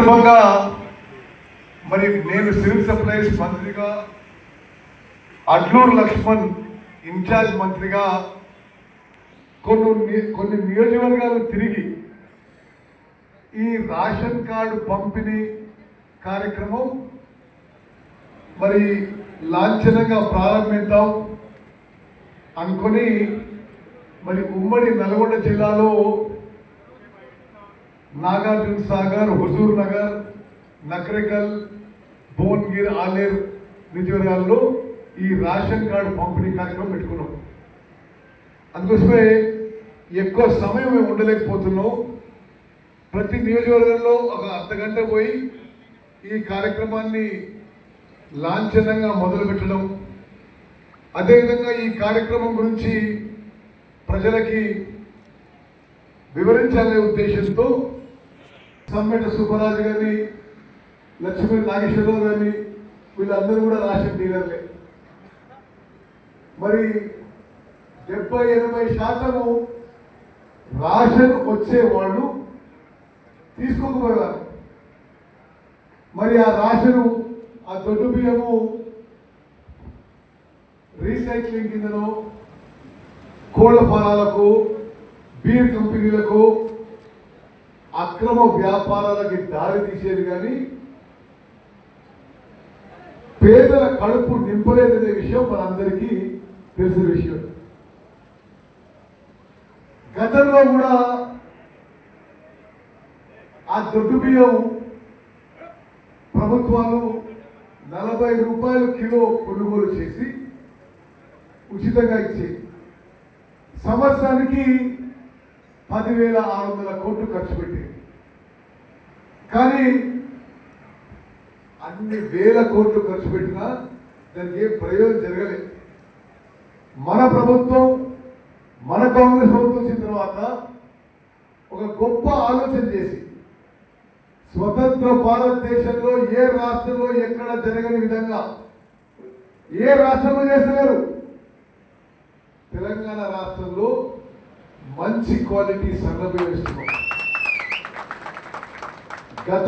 సందర్భంగా మరి నేను సివిల్ సప్లైస్ మంత్రిగా అడ్లూరు లక్ష్మణ్ ఇన్ఛార్జ్ మంత్రిగా కొన్ని కొన్ని నియోజకవర్గాలు తిరిగి ఈ రేషన్ కార్డు పంపిణీ కార్యక్రమం మరి లాంఛనంగా ప్రారంభిద్దాం అనుకొని మరి ఉమ్మడి నల్గొండ జిల్లాలో నాగార్జున సాగర్ హుజూర్ నగర్ నకరికల్ భువన్గిర్ ఆలేర్ నియోజకవర్గాల్లో ఈ రేషన్ కార్డు పంపిణీ కార్యక్రమం పెట్టుకున్నాం. అందుకోసమే ఎక్కువ సమయం మేము ఉండలేకపోతున్నాం. ప్రతి నియోజకవర్గంలో ఒక అర్ధ గంట పోయి ఈ కార్యక్రమాన్ని లాంఛనంగా మొదలుపెట్టడం అదేవిధంగా ఈ కార్యక్రమం గురించి ప్రజలకి వివరించాలనే ఉద్దేశంతో సమ్మెట సుబ్బరాజు కానీ లక్ష్మీ నాగేశ్వరరావు కానీ వీళ్ళందరూ కూడా రాసిన డీలర్లే. మరి డెబ్బై ఎనభై శాతము రాషన్ వచ్చేవాళ్ళు తీసుకోకపోయేవారు. మరి ఆ రాషను ఆ దొడ్డు బియ్యము రీసైక్లింగ్ కిందనో కోళ్ళ ఫలాలకు బీర్ కంపెనీలకు అక్రమ వ్యాపారాలకి దారి తీసేది కానీ పేదల కడుపు నింపలేదనే విషయం మనందరికీ తెలిసిన విషయం. గతంలో కూడా ఆ దొడ్డు బియ్యం ప్రభుత్వాలు నలభై రూపాయలు కిలో కొనుగోలు చేసి ఉచితంగా ఇచ్చేది. సంవత్సరానికి పదివేల ఆరు వందల కోట్లు ఖర్చు పెట్టేది కానీ అన్ని వేల కోట్లు ఖర్చు పెట్టినా దానికి ఏం ప్రయోజనం జరగలేదు మన ప్రభుత్వం మన కాంగ్రెస్ ప్రభుత్వం వచ్చిన తర్వాత ఒక గొప్ప ఆలోచన చేసి స్వతంత్ర భారతదేశంలో ఏ రాష్ట్రంలో ఎక్కడ జరగని విధంగా ఏ రాష్ట్రంలో చేస్తలేరు తెలంగాణ రాష్ట్రంలో మంచి క్వాలిటీ సన్నబియ్యం ఇస్తున్నాం గత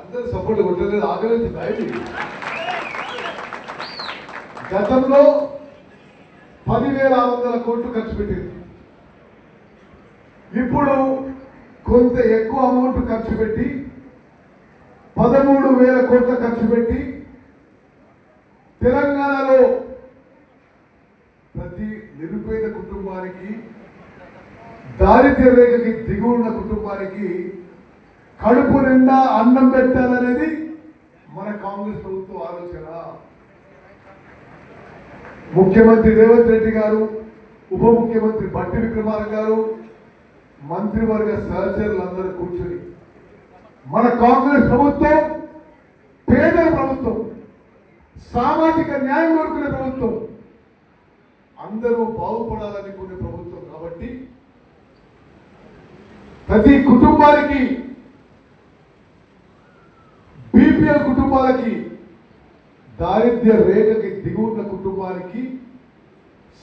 అందరు సపోర్ట్ కొట్టలేదు ఆగలేదు దయచేసి గతంలో పదివేల ఆరు వందల కోట్లు ఖర్చు పెట్టింది. ఇప్పుడు కొంత ఎక్కువ అమౌంట్ ఖర్చు పెట్టి పదమూడు వేల కోట్ల ఖర్చు పెట్టి తెలంగాణలో ప్రతి నిరుపేద కుటుంబానికి దారిద్ర్య రేఖకి దిగు ఉన్న కుటుంబానికి కడుపు నిండా అన్నం పెట్టాలనేది మన కాంగ్రెస్ ప్రభుత్వం ఆలోచన. ముఖ్యమంత్రి రేవంత్ రెడ్డి గారు ఉప ముఖ్యమంత్రి బట్టి విక్రమార్ గారు మంత్రివర్గ సహచరులందరూ కూర్చొని మన కాంగ్రెస్ ప్రభుత్వం పేదల ప్రభుత్వం సామాజిక న్యాయం కోరుకునే ప్రభుత్వం అందరూ బాగుపడాలనుకునే ప్రభుత్వం కాబట్టి ప్రతి కుటుంబానికి బీపీఎల్ కుటుంబాలకి దారిద్ర్య రేఖకి దిగున్న కుటుంబానికి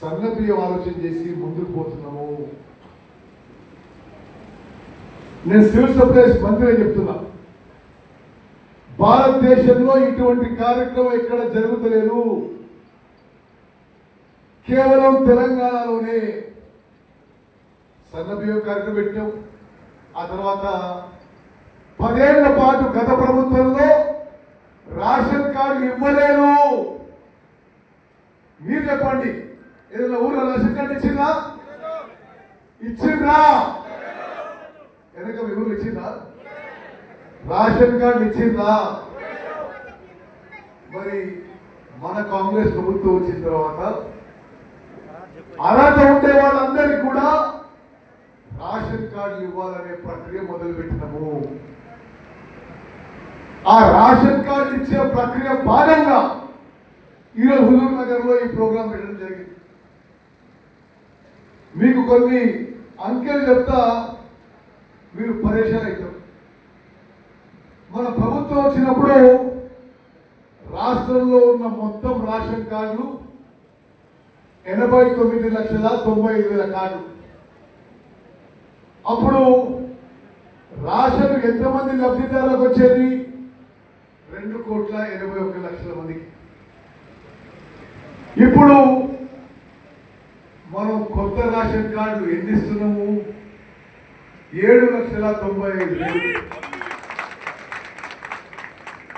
సన్నబియ్యం ఆలోచన చేసి ముందుకు పోతున్నాము. నేను సివిల్ సప్లైస్ మంత్రిగా చెప్తున్నా. భారతదేశంలో ఇటువంటి కార్యక్రమం ఎక్కడ జరుగుతలేదు. కేవలం తెలంగాణలోనే సన్నబియ్యం కార్యక్రమం పెట్టాం ఆ తర్వాత పదేళ్ళ పాటు గత ప్రభుత్వంలో రేషన్ కార్డు ఇవ్వలేను. మీరు చెప్పండి ఏదైనా ఊర్లో రేషన్ కార్డు ఇచ్చిందా? ఇచ్చిందా? వెనక మీ ఊర్లో ఇచ్చిందా? రేషన్ కార్డు ఇచ్చిందా? మరి మన కాంగ్రెస్ ప్రభుత్వం వచ్చిన తర్వాత అర్హత ఉంటే కార్డులు ఇవ్వాలనే ప్రక్రియ మొదలు పెట్టినాము ఆ రేషన్ కార్డు ఇచ్చే ప్రక్రియ భాగంగా ఈరోజు హుజూర్ నగర్లో ఈ ప్రోగ్రాం పెట్టడం జరిగింది. మీకు కొన్ని అంకెలు చెప్తా మీరు పరేషాన్ అవుతారు. మన ప్రభుత్వం వచ్చినప్పుడు రాష్ట్రంలో ఉన్న మొత్తం రేషన్ కార్డులు ఎనభై తొమ్మిది లక్షల తొంభై ఐదు వేల కార్డు అప్పుడు రాషన్ ఎంతమంది లబ్ధిదారులకు వచ్చేది? రెండు కోట్ల ఎనభై ఒక్క లక్షల మందికి. ఇప్పుడు మనం కొత్త రేషన్ కార్డు ఎన్ని ఇస్తున్నాము ఏడు లక్షల తొంభై ఐదు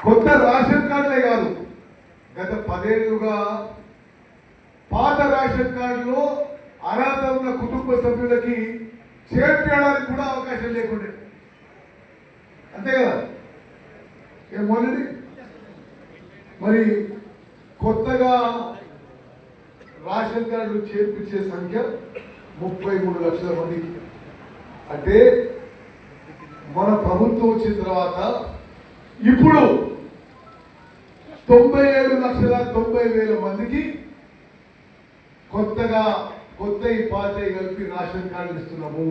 కొత్త రేషన్ కార్డులే కాదు గత పదేళ్ళుగా పాత రేషన్ కార్డులో అర్హత ఉన్న కుటుంబ సభ్యులకి చేర్చడానికి కూడా అవకాశం లేకుండా. అంతే కదా? ఏమోనండి మరి కొత్తగా రేషన్ కార్డులు చేర్పించే సంఖ్య ముప్పై మూడు లక్షల మంది. అంటే మన ప్రభుత్వం వచ్చిన తర్వాత ఇప్పుడు తొంభై ఏడు లక్షల తొంభై వేల మందికి కొత్తగా కొత్త పాతవి కలిపి రేషన్ కార్డులు ఇస్తున్నాము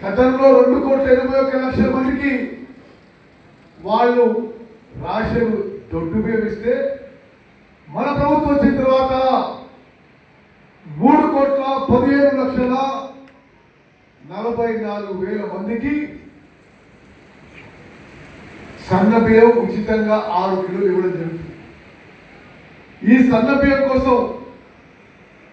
గతంలో రెండు కోట్ల ఎనభై ఒక్క లక్షల మందికి వాళ్ళు రాషన్ దొడ్డు ఉపయోగిస్తే మన ప్రభుత్వం వచ్చిన తర్వాత మూడు కోట్ల పదిహేను లక్షల నలభై నాలుగు వేల మందికి సన్నబియ్యం ఉచితంగా ఆరు కిలోలు ఇవ్వడం జరుగుతుంది. ఈ సన్న కోసం